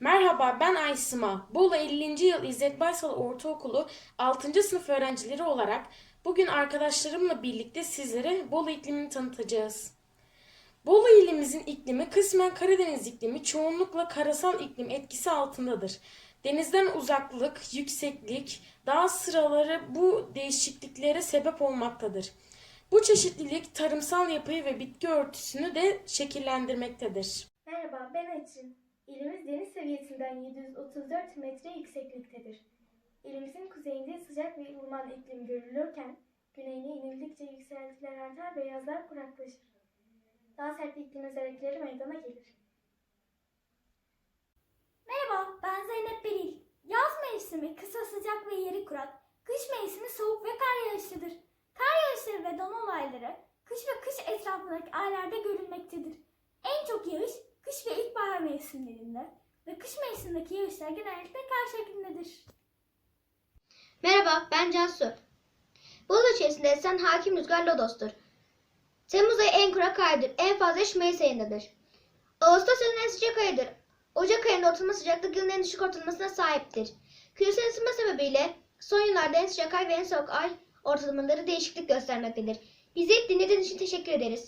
Merhaba ben Aysima. Bolu 50. yıl İzzet Baysal Ortaokulu 6. sınıf öğrencileri olarak bugün arkadaşlarımla birlikte sizlere Bolu iklimini tanıtacağız. Bolu ilimizin iklimi kısmen Karadeniz iklimi çoğunlukla karasal iklim etkisi altındadır. Denizden uzaklık, yükseklik, dağ sıraları bu değişikliklere sebep olmaktadır. Bu çeşitlilik tarımsal yapıyı ve bitki örtüsünü de şekillendirmektedir. Merhaba, ben Açın. İlimiz deniz seviyesinden 734 metre yüksekliktedir. İlimizin kuzeyinde sıcak ve ılıman iklim görülürken, güneyine inildikçe yükseltiler artar ve yazlar kuraklaşır. Daha sert iklim özellikleri meydana gelir. Merhaba, ben Zeynep Beril. Yaz mevsimi kısa sıcak ve yeri kurak, kış mevsimi soğuk ve kar yağışlıdır. Kar yağışları ve don olayları kış ve kış etrafındaki aylarda görülmektedir. En çok yağış kış ve ilkbahar mevsimlerinde ve kış mevsimindeki yağışlar genellikle kar şeklindedir. Merhaba, ben Cansu. Bolu içerisinde esen hakim rüzgar lodostur. Temmuz ayı en kurak aydır. En fazla iş Mayıs ayındadır. Ağustos ayının en sıcak ayıdır. Ocak ayında ortalama sıcaklık yılın en düşük ortalamasına sahiptir. Küresel ısınma sebebiyle son yıllarda en sıcak ay ve en soğuk ay ortalamaları değişiklik göstermektedir. Bizi dinlediğiniz için teşekkür ederiz.